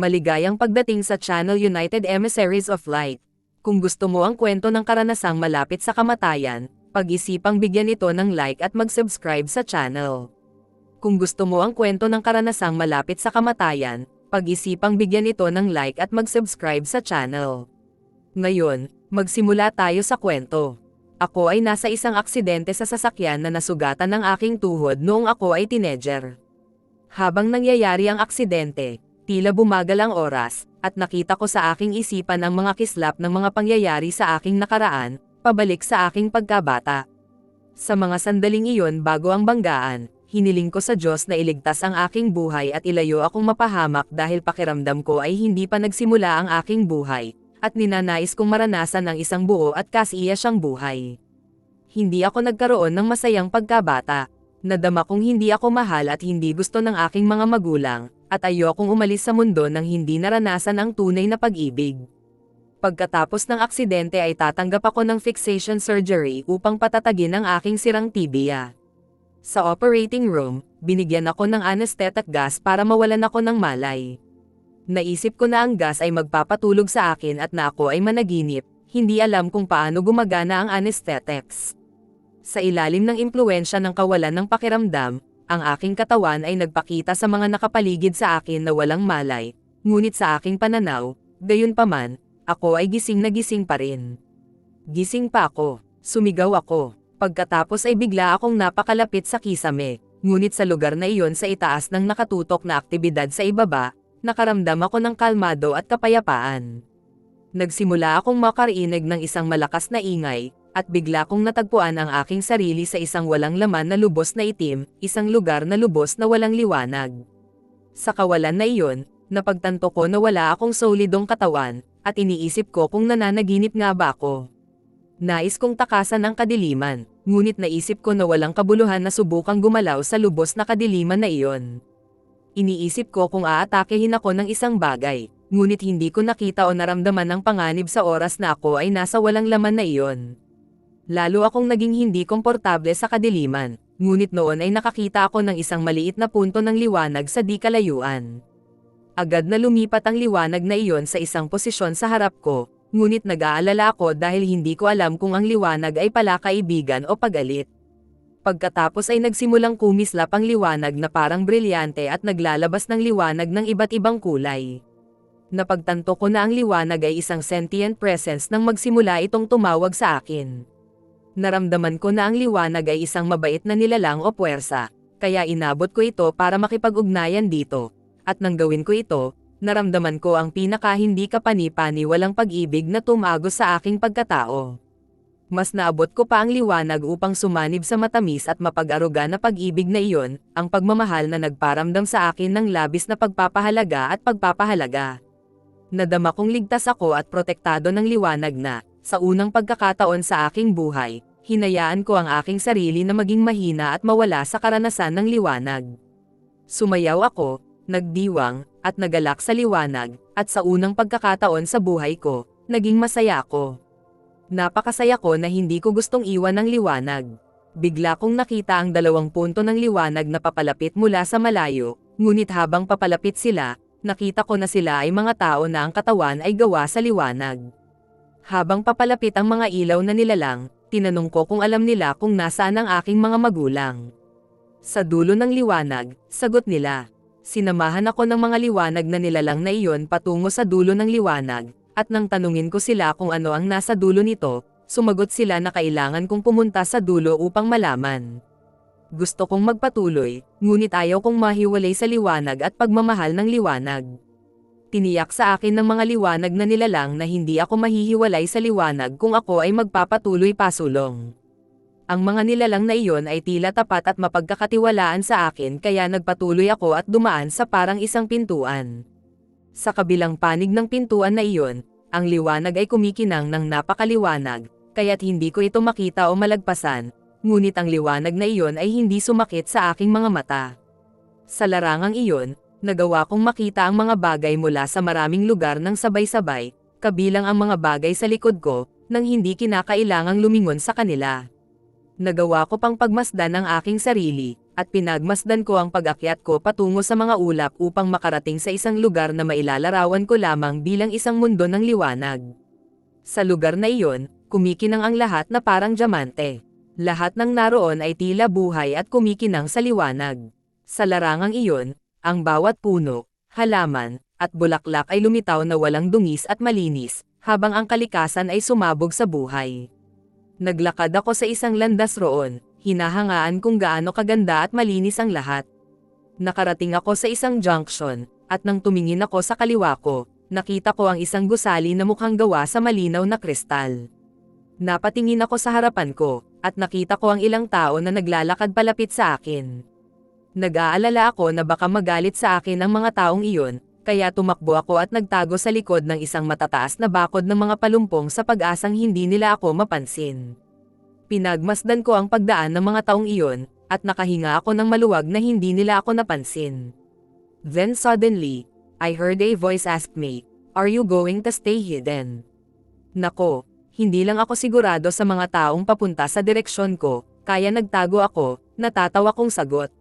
Maligayang pagdating sa Channel United Emissaries of Light. Kung gusto mo ang kwento ng karanasang malapit sa kamatayan, pag-isipang bigyan ito ng like at mag-subscribe sa channel. Kung gusto mo ang kwento ng karanasang malapit sa kamatayan, pag-isipang bigyan ito ng like at mag-subscribe sa channel. Ngayon, magsimula tayo sa kwento. Ako ay nasa isang aksidente sa sasakyan na nasugatan ng aking tuhod noong ako ay teenager. Habang nangyayari ang aksidente, tila bumagal ang oras, at nakita ko sa aking isipan ang mga kislap ng mga pangyayari sa aking nakaraan, pabalik sa aking pagkabata. Sa mga sandaling iyon bago ang banggaan, hiniling ko sa Diyos na iligtas ang aking buhay at ilayo akong mapahamak dahil pakiramdam ko ay hindi pa nagsimula ang aking buhay, at ninanais kong maranasan ang isang buo at kasiyasang buhay. Hindi ako nagkaroon ng masayang pagkabata. Nadama kong hindi ako mahal at hindi gusto ng aking mga magulang, at ayokong umalis sa mundo nang hindi naranasan ang tunay na pag-ibig. Pagkatapos ng aksidente ay tatanggap ako ng fixation surgery upang patatagin ang aking sirang tibia. Sa operating room, binigyan ako ng anesthetic gas para mawalan ako ng malay. Naisip ko na ang gas ay magpapatulog sa akin at na ako ay managinip, hindi alam kung paano gumagana ang anesthetics. Sa ilalim ng impluensya ng kawalan ng pakiramdam, ang aking katawan ay nagpakita sa mga nakapaligid sa akin na walang malay, ngunit sa aking pananaw, gayon paman, ako ay gising na gising pa rin. Gising pa ako, sumigaw ako, pagkatapos ay bigla akong napakalapit sa kisame, ngunit sa lugar na iyon sa itaas ng nakatutok na aktibidad sa ibaba, nakaramdam ako ng kalmado at kapayapaan. Nagsimula akong makarinig ng isang malakas na ingay, at bigla kong natagpuan ang aking sarili sa isang walang laman na lubos na itim, isang lugar na lubos na walang liwanag. Sa kawalan na iyon, napagtanto ko na wala akong solidong katawan, at iniisip ko kung nananaginip nga ba ako. Nais kong takasan ang kadiliman, ngunit naisip ko na walang kabuluhan na subukang gumalaw sa lubos na kadiliman na iyon. Iniisip ko kung aatakehin ako ng isang bagay, ngunit hindi ko nakita o naramdaman ng panganib sa oras na ako ay nasa walang laman na iyon. Lalo akong naging hindi komportable sa kadiliman, ngunit noon ay nakakita ako ng isang maliit na punto ng liwanag sa di kalayuan. Agad na lumipat ang liwanag na iyon sa isang posisyon sa harap ko, ngunit nag-aalala ako dahil hindi ko alam kung ang liwanag ay pala kaibigan o pagalit. Pagkatapos ay nagsimulang kumislap ang liwanag na parang brilyante at naglalabas ng liwanag ng iba't ibang kulay. Napagtanto ko na ang liwanag ay isang sentient presence nang magsimula itong tumawag sa akin. Naramdaman ko na ang liwanag ay isang mabait na nilalang o puwersa, kaya inabot ko ito para makipag-ugnayan dito. At nang gawin ko ito, naramdaman ko ang pinaka hindi kapani-pani walang pag-ibig na tumagos sa aking pagkatao. Mas naabot ko pa ang liwanag upang sumanib sa matamis at mapag-aruga na pag-ibig na iyon, ang pagmamahal na nagparamdam sa akin ng labis na pagpapahalaga at pagpapahalaga. Nadama kong ligtas ako at protektado ng liwanag na, sa unang pagkakataon sa aking buhay, hinayaan ko ang aking sarili na maging mahina at mawala sa karanasan ng liwanag. Sumayaw ako, nagdiwang, at nagalak sa liwanag, at sa unang pagkakataon sa buhay ko, naging masaya ako. Napakasaya ko na hindi ko gustong iwan ng liwanag. Bigla kong nakita ang dalawang punto ng liwanag na papalapit mula sa malayo, ngunit habang papalapit sila, nakita ko na sila ay mga tao na ang katawan ay gawa sa liwanag. Habang papalapit ang mga ilaw na nilalang, tinanong ko kung alam nila kung nasaan ang aking mga magulang. Sa dulo ng liwanag, sagot nila. Sinamahan ako ng mga liwanag na nilalang na iyon patungo sa dulo ng liwanag, at nang tanungin ko sila kung ano ang nasa dulo nito, sumagot sila na kailangan kong pumunta sa dulo upang malaman. Gusto kong magpatuloy, ngunit ayaw kong mahiwalay sa liwanag at pagmamahal ng liwanag tiniyak sa akin ng mga liwanag na nilalang na hindi ako mahihiwalay sa liwanag kung ako ay magpapatuloy pasulong. Ang mga nilalang na iyon ay tila tapat at mapagkakatiwalaan sa akin kaya nagpatuloy ako at dumaan sa parang isang pintuan. Sa kabilang panig ng pintuan na iyon, ang liwanag ay kumikinang ng napakaliwanag, kaya't hindi ko ito makita o malagpasan, ngunit ang liwanag na iyon ay hindi sumakit sa aking mga mata. Sa larangang iyon, nagawa kong makita ang mga bagay mula sa maraming lugar ng sabay-sabay, kabilang ang mga bagay sa likod ko, nang hindi kinakailangang lumingon sa kanila. Nagawa ko pang pagmasdan ang aking sarili, at pinagmasdan ko ang pag-akyat ko patungo sa mga ulap upang makarating sa isang lugar na mailalarawan ko lamang bilang isang mundo ng liwanag. Sa lugar na iyon, kumikinang ang lahat na parang diamante. Lahat ng naroon ay tila buhay at kumikinang sa liwanag. Sa larangang iyon, ang bawat puno, halaman, at bulaklak ay lumitaw na walang dungis at malinis, habang ang kalikasan ay sumabog sa buhay. Naglakad ako sa isang landas roon, hinahangaan kung gaano kaganda at malinis ang lahat. Nakarating ako sa isang junction, at nang tumingin ako sa kaliwa ko, nakita ko ang isang gusali na mukhang gawa sa malinaw na kristal. Napatingin ako sa harapan ko, at nakita ko ang ilang tao na naglalakad palapit sa akin. Nag-aalala ako na baka magalit sa akin ang mga taong iyon, kaya tumakbo ako at nagtago sa likod ng isang matataas na bakod ng mga palumpong sa pag-asang hindi nila ako mapansin. Pinagmasdan ko ang pagdaan ng mga taong iyon, at nakahinga ako ng maluwag na hindi nila ako napansin. Then suddenly, I heard a voice ask me, Are you going to stay hidden? Nako, hindi lang ako sigurado sa mga taong papunta sa direksyon ko, kaya nagtago ako, natatawa kong sagot.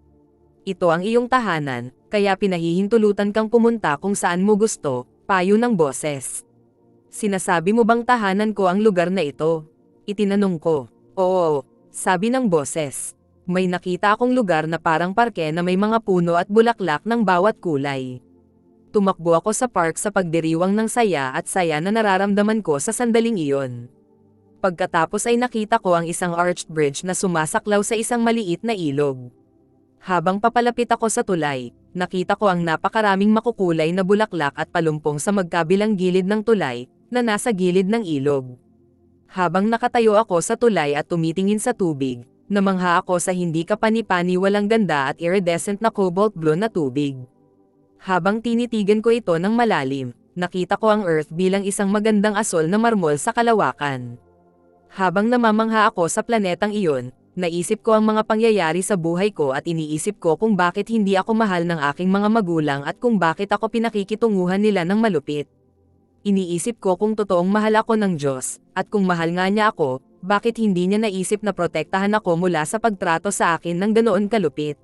Ito ang iyong tahanan, kaya pinahihintulutan kang pumunta kung saan mo gusto, payo ng boses. Sinasabi mo bang tahanan ko ang lugar na ito? Itinanong ko. Oo, sabi ng boses. May nakita akong lugar na parang parke na may mga puno at bulaklak ng bawat kulay. Tumakbo ako sa park sa pagdiriwang ng saya at saya na nararamdaman ko sa sandaling iyon. Pagkatapos ay nakita ko ang isang arched bridge na sumasaklaw sa isang maliit na ilog. Habang papalapit ako sa tulay, nakita ko ang napakaraming makukulay na bulaklak at palumpong sa magkabilang gilid ng tulay, na nasa gilid ng ilog. Habang nakatayo ako sa tulay at tumitingin sa tubig, namangha ako sa hindi kapani-pani walang ganda at iridescent na cobalt blue na tubig. Habang tinitigan ko ito ng malalim, nakita ko ang Earth bilang isang magandang asol na marmol sa kalawakan. Habang namamangha ako sa planetang iyon, naisip ko ang mga pangyayari sa buhay ko at iniisip ko kung bakit hindi ako mahal ng aking mga magulang at kung bakit ako pinakikitunguhan nila ng malupit. Iniisip ko kung totoong mahal ako ng Diyos, at kung mahal nga niya ako, bakit hindi niya naisip na protektahan ako mula sa pagtrato sa akin ng ganoon kalupit.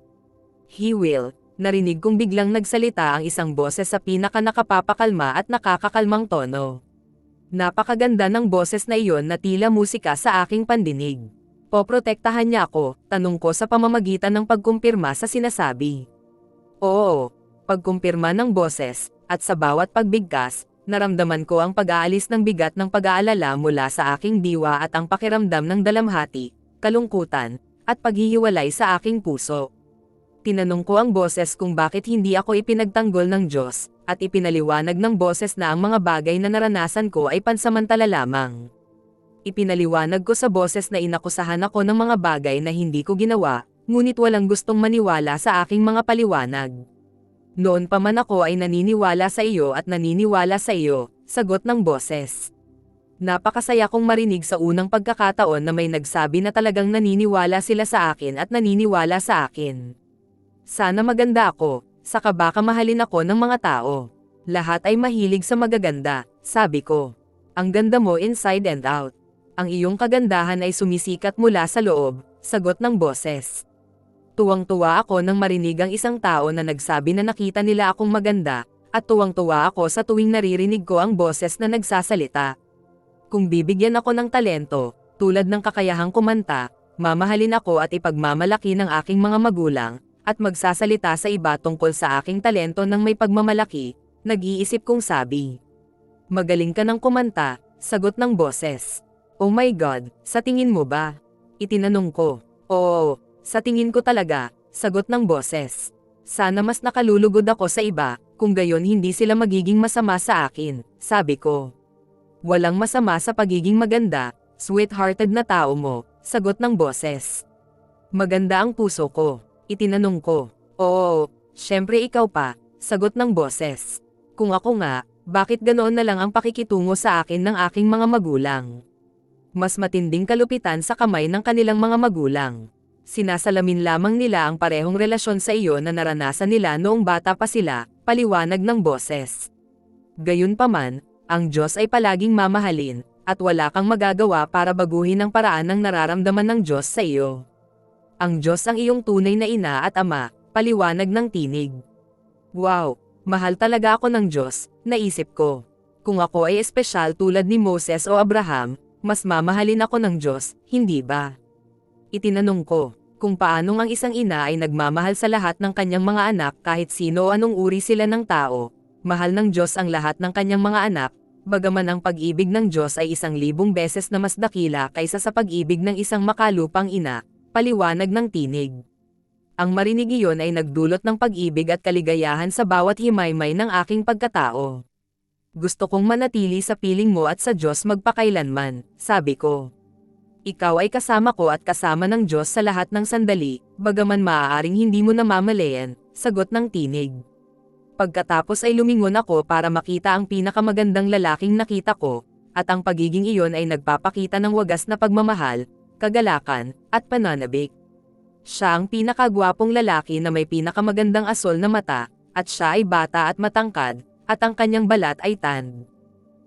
He will, narinig kong biglang nagsalita ang isang boses sa pinaka nakapapakalma at nakakakalmang tono. Napakaganda ng boses na iyon na tila musika sa aking pandinig. Poprotektahan niya ako, tanong ko sa pamamagitan ng pagkumpirma sa sinasabi. Oo, pagkumpirma ng boses, at sa bawat pagbigkas, naramdaman ko ang pag-aalis ng bigat ng pag-aalala mula sa aking diwa at ang pakiramdam ng dalamhati, kalungkutan, at paghihiwalay sa aking puso. Tinanong ko ang boses kung bakit hindi ako ipinagtanggol ng Diyos, at ipinaliwanag ng boses na ang mga bagay na naranasan ko ay pansamantala lamang ipinaliwanag ko sa boses na inakusahan ako ng mga bagay na hindi ko ginawa, ngunit walang gustong maniwala sa aking mga paliwanag. Noon pa man ako ay naniniwala sa iyo at naniniwala sa iyo, sagot ng boses. Napakasaya kong marinig sa unang pagkakataon na may nagsabi na talagang naniniwala sila sa akin at naniniwala sa akin. Sana maganda ako, saka baka mahalin ako ng mga tao. Lahat ay mahilig sa magaganda, sabi ko. Ang ganda mo inside and out ang iyong kagandahan ay sumisikat mula sa loob, sagot ng boses. Tuwang-tuwa ako nang marinig ang isang tao na nagsabi na nakita nila akong maganda, at tuwang-tuwa ako sa tuwing naririnig ko ang boses na nagsasalita. Kung bibigyan ako ng talento, tulad ng kakayahang kumanta, mamahalin ako at ipagmamalaki ng aking mga magulang, at magsasalita sa iba tungkol sa aking talento ng may pagmamalaki, nag-iisip kong sabi. Magaling ka ng kumanta, sagot ng boses. Oh my God, sa tingin mo ba? Itinanong ko. Oo, sa tingin ko talaga, sagot ng boses. Sana mas nakalulugod ako sa iba, kung gayon hindi sila magiging masama sa akin, sabi ko. Walang masama sa pagiging maganda, sweet-hearted na tao mo, sagot ng boses. Maganda ang puso ko, itinanong ko. Oo, syempre ikaw pa, sagot ng boses. Kung ako nga, bakit ganoon na lang ang pakikitungo sa akin ng aking mga magulang? Mas matinding kalupitan sa kamay ng kanilang mga magulang. Sinasalamin lamang nila ang parehong relasyon sa iyo na naranasan nila noong bata pa sila, paliwanag ng boses. Gayunpaman, ang Diyos ay palaging mamahalin, at wala kang magagawa para baguhin ang paraan ng nararamdaman ng Diyos sa iyo. Ang Diyos ang iyong tunay na ina at ama, paliwanag ng tinig. Wow, mahal talaga ako ng Diyos, naisip ko. Kung ako ay espesyal tulad ni Moses o Abraham, mas mamahalin ako ng Diyos, hindi ba? Itinanong ko, kung paanong ang isang ina ay nagmamahal sa lahat ng kanyang mga anak kahit sino o anong uri sila ng tao, mahal ng Diyos ang lahat ng kanyang mga anak, bagaman ang pag-ibig ng Diyos ay isang libong beses na mas dakila kaysa sa pag-ibig ng isang makalupang ina, paliwanag ng tinig. Ang marinig iyon ay nagdulot ng pag-ibig at kaligayahan sa bawat himaymay ng aking pagkatao. Gusto kong manatili sa piling mo at sa Diyos magpakailanman, sabi ko. Ikaw ay kasama ko at kasama ng Diyos sa lahat ng sandali, bagaman maaaring hindi mo namamalayan, sagot ng tinig. Pagkatapos ay lumingon ako para makita ang pinakamagandang lalaking nakita ko, at ang pagiging iyon ay nagpapakita ng wagas na pagmamahal, kagalakan, at pananabik. Siya ang pinakagwapong lalaki na may pinakamagandang asol na mata, at siya ay bata at matangkad, at ang kanyang balat ay tan.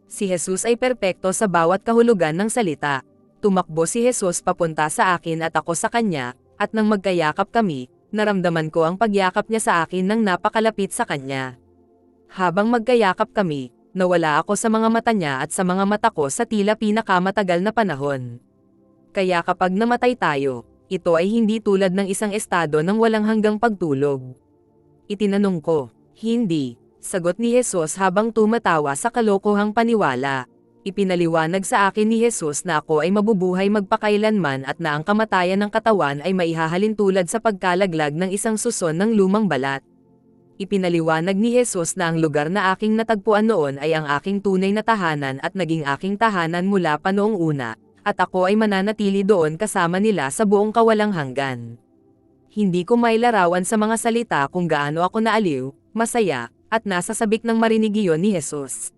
Si Jesus ay perpekto sa bawat kahulugan ng salita. Tumakbo si Jesus papunta sa akin at ako sa kanya, at nang magkayakap kami, naramdaman ko ang pagyakap niya sa akin nang napakalapit sa kanya. Habang magkayakap kami, nawala ako sa mga mata niya at sa mga mata ko sa tila pinakamatagal na panahon. Kaya kapag namatay tayo, ito ay hindi tulad ng isang estado ng walang hanggang pagtulog. Itinanong ko, hindi, sagot ni Jesus habang tumatawa sa kalokohang paniwala. Ipinaliwanag sa akin ni Jesus na ako ay mabubuhay magpakailanman at na ang kamatayan ng katawan ay maihahalin tulad sa pagkalaglag ng isang suson ng lumang balat. Ipinaliwanag ni Jesus na ang lugar na aking natagpuan noon ay ang aking tunay na tahanan at naging aking tahanan mula pa noong una, at ako ay mananatili doon kasama nila sa buong kawalang hanggan. Hindi ko may larawan sa mga salita kung gaano ako naaliw, masaya, at nasa sabik ng marinig iyon ni Jesus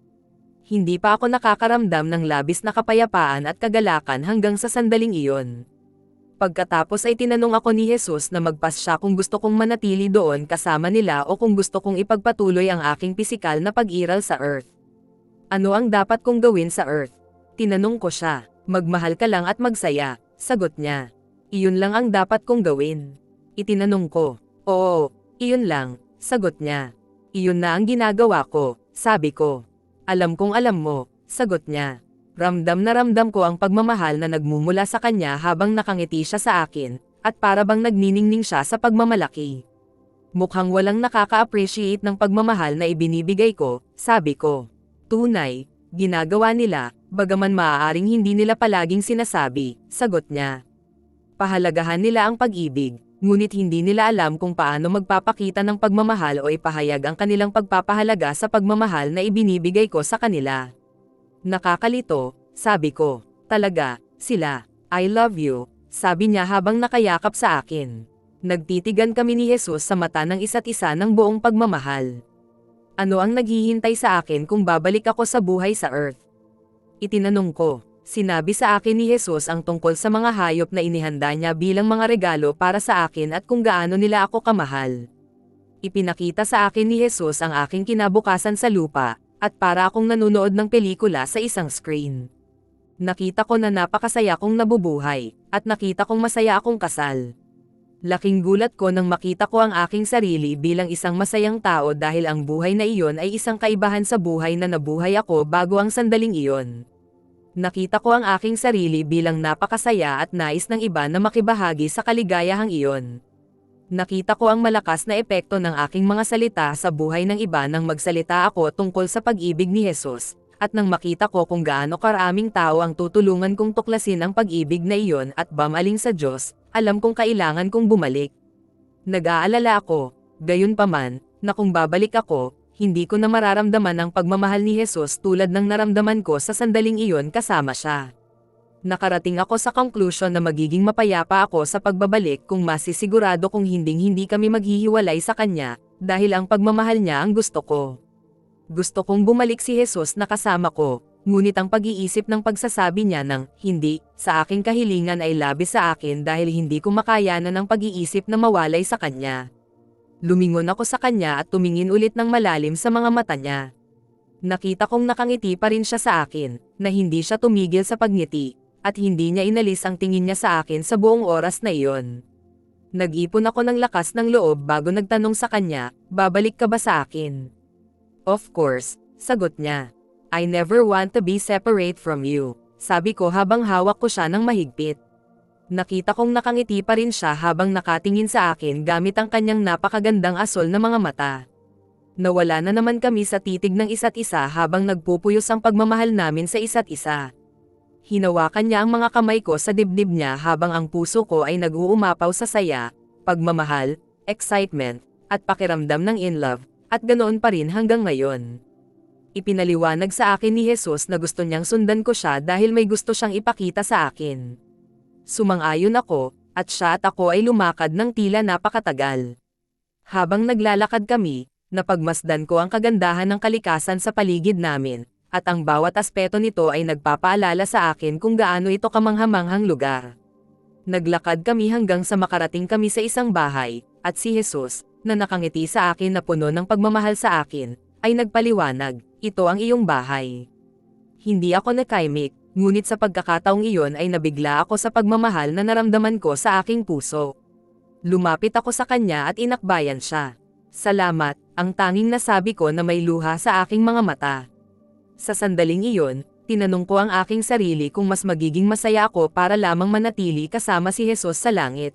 hindi pa ako nakakaramdam ng labis na kapayapaan at kagalakan hanggang sa sandaling iyon. Pagkatapos ay tinanong ako ni Jesus na magpas siya kung gusto kong manatili doon kasama nila o kung gusto kong ipagpatuloy ang aking pisikal na pag-iral sa Earth. Ano ang dapat kong gawin sa Earth? Tinanong ko siya, magmahal ka lang at magsaya, sagot niya. Iyon lang ang dapat kong gawin. Itinanong ko, oo, iyon lang, sagot niya. Iyon na ang ginagawa ko, sabi ko. Alam kong alam mo, sagot niya. Ramdam na ramdam ko ang pagmamahal na nagmumula sa kanya habang nakangiti siya sa akin, at para bang nagniningning siya sa pagmamalaki. Mukhang walang nakaka-appreciate ng pagmamahal na ibinibigay ko, sabi ko. Tunay, ginagawa nila, bagaman maaaring hindi nila palaging sinasabi, sagot niya. Pahalagahan nila ang pag-ibig, ngunit hindi nila alam kung paano magpapakita ng pagmamahal o ipahayag ang kanilang pagpapahalaga sa pagmamahal na ibinibigay ko sa kanila. Nakakalito, sabi ko, talaga, sila, I love you, sabi niya habang nakayakap sa akin. Nagtitigan kami ni Jesus sa mata ng isa't isa ng buong pagmamahal. Ano ang naghihintay sa akin kung babalik ako sa buhay sa earth? Itinanong ko, Sinabi sa akin ni Jesus ang tungkol sa mga hayop na inihanda niya bilang mga regalo para sa akin at kung gaano nila ako kamahal. Ipinakita sa akin ni Jesus ang aking kinabukasan sa lupa, at para akong nanonood ng pelikula sa isang screen. Nakita ko na napakasaya kong nabubuhay, at nakita kong masaya akong kasal. Laking gulat ko nang makita ko ang aking sarili bilang isang masayang tao dahil ang buhay na iyon ay isang kaibahan sa buhay na nabuhay ako bago ang sandaling iyon. Nakita ko ang aking sarili bilang napakasaya at nais ng iba na makibahagi sa kaligayahang iyon. Nakita ko ang malakas na epekto ng aking mga salita sa buhay ng iba nang magsalita ako tungkol sa pag-ibig ni Jesus, at nang makita ko kung gaano karaming tao ang tutulungan kong tuklasin ang pag-ibig na iyon at bamaling sa Diyos, alam kong kailangan kong bumalik. Nag-aalala ako, gayon paman, na kung babalik ako, hindi ko na mararamdaman ang pagmamahal ni Jesus tulad ng naramdaman ko sa sandaling iyon kasama siya. Nakarating ako sa conclusion na magiging mapayapa ako sa pagbabalik kung masisigurado kung hinding-hindi kami maghihiwalay sa kanya, dahil ang pagmamahal niya ang gusto ko. Gusto kong bumalik si Jesus na kasama ko, ngunit ang pag-iisip ng pagsasabi niya ng hindi sa aking kahilingan ay labis sa akin dahil hindi ko makayanan ang pag-iisip na mawalay sa kanya. Lumingon ako sa kanya at tumingin ulit ng malalim sa mga mata niya. Nakita kong nakangiti pa rin siya sa akin, na hindi siya tumigil sa pagngiti, at hindi niya inalis ang tingin niya sa akin sa buong oras na iyon. Nag-ipon ako ng lakas ng loob bago nagtanong sa kanya, babalik ka ba sa akin? Of course, sagot niya. I never want to be separate from you, sabi ko habang hawak ko siya ng mahigpit. Nakita kong nakangiti pa rin siya habang nakatingin sa akin gamit ang kanyang napakagandang asol na mga mata. Nawala na naman kami sa titig ng isa't isa habang nagpupuyos ang pagmamahal namin sa isa't isa. Hinawakan niya ang mga kamay ko sa dibdib niya habang ang puso ko ay nag-uumapaw sa saya, pagmamahal, excitement, at pakiramdam ng in love, at ganoon pa rin hanggang ngayon. Ipinaliwanag sa akin ni Jesus na gusto niyang sundan ko siya dahil may gusto siyang ipakita sa akin. Sumang-ayon ako, at siya at ako ay lumakad ng tila napakatagal. Habang naglalakad kami, napagmasdan ko ang kagandahan ng kalikasan sa paligid namin, at ang bawat aspeto nito ay nagpapaalala sa akin kung gaano ito kamanghamanghang lugar. Naglakad kami hanggang sa makarating kami sa isang bahay, at si Jesus, na nakangiti sa akin na puno ng pagmamahal sa akin, ay nagpaliwanag, ito ang iyong bahay. Hindi ako nakaimik, ngunit sa pagkakataong iyon ay nabigla ako sa pagmamahal na naramdaman ko sa aking puso. Lumapit ako sa kanya at inakbayan siya. Salamat, ang tanging nasabi ko na may luha sa aking mga mata. Sa sandaling iyon, tinanong ko ang aking sarili kung mas magiging masaya ako para lamang manatili kasama si Jesus sa langit.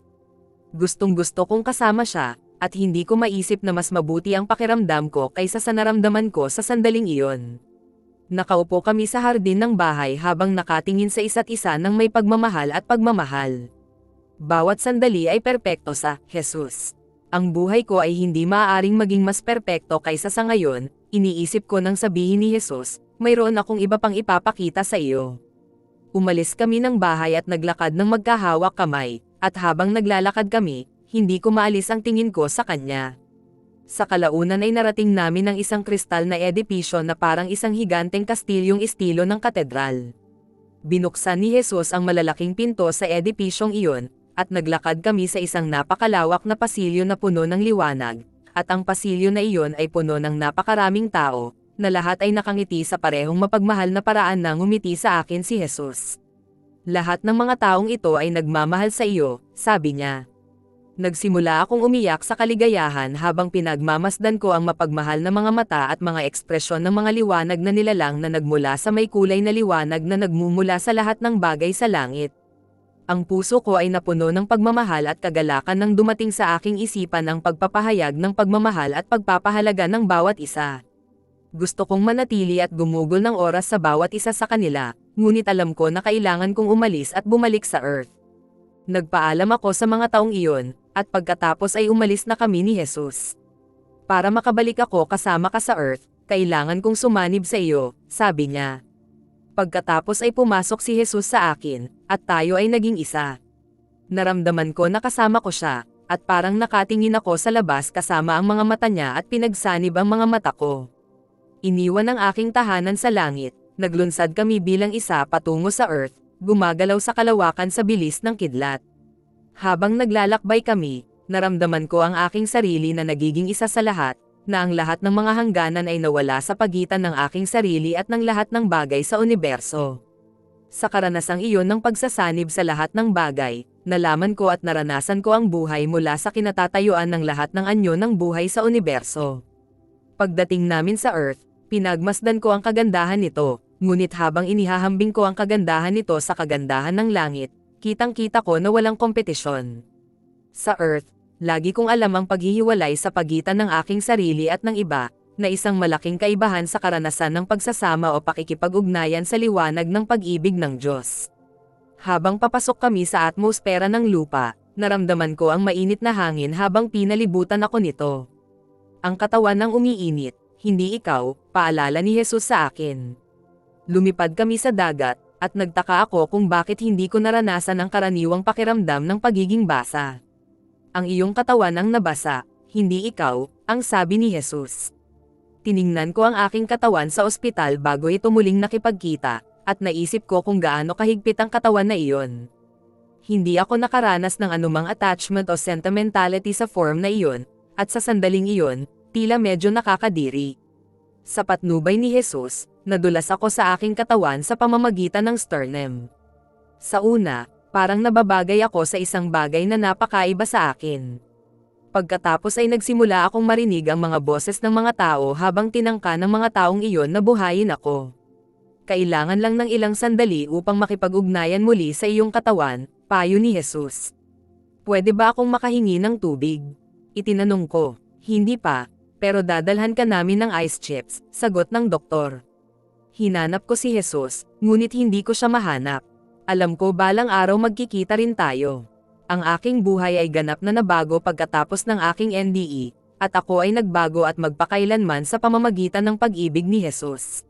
Gustong gusto kong kasama siya, at hindi ko maisip na mas mabuti ang pakiramdam ko kaysa sa naramdaman ko sa sandaling iyon. Nakaupo kami sa hardin ng bahay habang nakatingin sa isa't isa ng may pagmamahal at pagmamahal. Bawat sandali ay perpekto sa Jesus. Ang buhay ko ay hindi maaaring maging mas perpekto kaysa sa ngayon, iniisip ko nang sabihin ni Jesus, mayroon akong iba pang ipapakita sa iyo. Umalis kami ng bahay at naglakad ng magkahawak kamay, at habang naglalakad kami, hindi ko maalis ang tingin ko sa kanya. Sa kalaunan ay narating namin ang isang kristal na edipisyo na parang isang higanteng kastilyong estilo ng katedral. Binuksan ni Jesus ang malalaking pinto sa edipisyong iyon, at naglakad kami sa isang napakalawak na pasilyo na puno ng liwanag, at ang pasilyo na iyon ay puno ng napakaraming tao, na lahat ay nakangiti sa parehong mapagmahal na paraan na ngumiti sa akin si Jesus. Lahat ng mga taong ito ay nagmamahal sa iyo, sabi niya. Nagsimula akong umiyak sa kaligayahan habang pinagmamasdan ko ang mapagmahal na mga mata at mga ekspresyon ng mga liwanag na nilalang na nagmula sa may kulay na liwanag na nagmumula sa lahat ng bagay sa langit. Ang puso ko ay napuno ng pagmamahal at kagalakan nang dumating sa aking isipan ang pagpapahayag ng pagmamahal at pagpapahalaga ng bawat isa. Gusto kong manatili at gumugol ng oras sa bawat isa sa kanila, ngunit alam ko na kailangan kong umalis at bumalik sa Earth. Nagpaalam ako sa mga taong iyon, at pagkatapos ay umalis na kami ni Jesus. Para makabalik ako kasama ka sa Earth, kailangan kong sumanib sa iyo, sabi niya. Pagkatapos ay pumasok si Jesus sa akin, at tayo ay naging isa. Naramdaman ko na kasama ko siya, at parang nakatingin ako sa labas kasama ang mga mata niya at pinagsanib ang mga mata ko. Iniwan ang aking tahanan sa langit, naglunsad kami bilang isa patungo sa Earth, gumagalaw sa kalawakan sa bilis ng kidlat. Habang naglalakbay kami, naramdaman ko ang aking sarili na nagiging isa sa lahat, na ang lahat ng mga hangganan ay nawala sa pagitan ng aking sarili at ng lahat ng bagay sa universo. Sa karanasang iyon ng pagsasanib sa lahat ng bagay, nalaman ko at naranasan ko ang buhay mula sa kinatatayuan ng lahat ng anyo ng buhay sa universo. Pagdating namin sa Earth, Pinagmasdan ko ang kagandahan nito, ngunit habang inihahambing ko ang kagandahan nito sa kagandahan ng langit, kitang-kita ko na walang kompetisyon. Sa Earth, lagi kong alam ang paghihiwalay sa pagitan ng aking sarili at ng iba, na isang malaking kaibahan sa karanasan ng pagsasama o pakikipag-ugnayan sa liwanag ng pag-ibig ng Diyos. Habang papasok kami sa atmosfera ng lupa, naramdaman ko ang mainit na hangin habang pinalibutan ako nito. Ang katawan ng umiinit, hindi ikaw, paalala ni Jesus sa akin. Lumipad kami sa dagat, at nagtaka ako kung bakit hindi ko naranasan ang karaniwang pakiramdam ng pagiging basa. Ang iyong katawan ang nabasa, hindi ikaw, ang sabi ni Jesus. Tiningnan ko ang aking katawan sa ospital bago ito muling nakipagkita, at naisip ko kung gaano kahigpit ang katawan na iyon. Hindi ako nakaranas ng anumang attachment o sentimentality sa form na iyon, at sa sandaling iyon, tila medyo nakakadiri. Sa patnubay ni Jesus, nadulas ako sa aking katawan sa pamamagitan ng sternum. Sa una, parang nababagay ako sa isang bagay na napakaiba sa akin. Pagkatapos ay nagsimula akong marinig ang mga boses ng mga tao habang tinangka ng mga taong iyon na buhayin ako. Kailangan lang ng ilang sandali upang makipag-ugnayan muli sa iyong katawan, payo ni Jesus. Pwede ba akong makahingi ng tubig? Itinanong ko. Hindi pa, pero dadalhan ka namin ng ice chips, sagot ng doktor. Hinanap ko si Jesus, ngunit hindi ko siya mahanap. Alam ko balang araw magkikita rin tayo. Ang aking buhay ay ganap na nabago pagkatapos ng aking NDE, at ako ay nagbago at magpakailanman sa pamamagitan ng pag-ibig ni Jesus.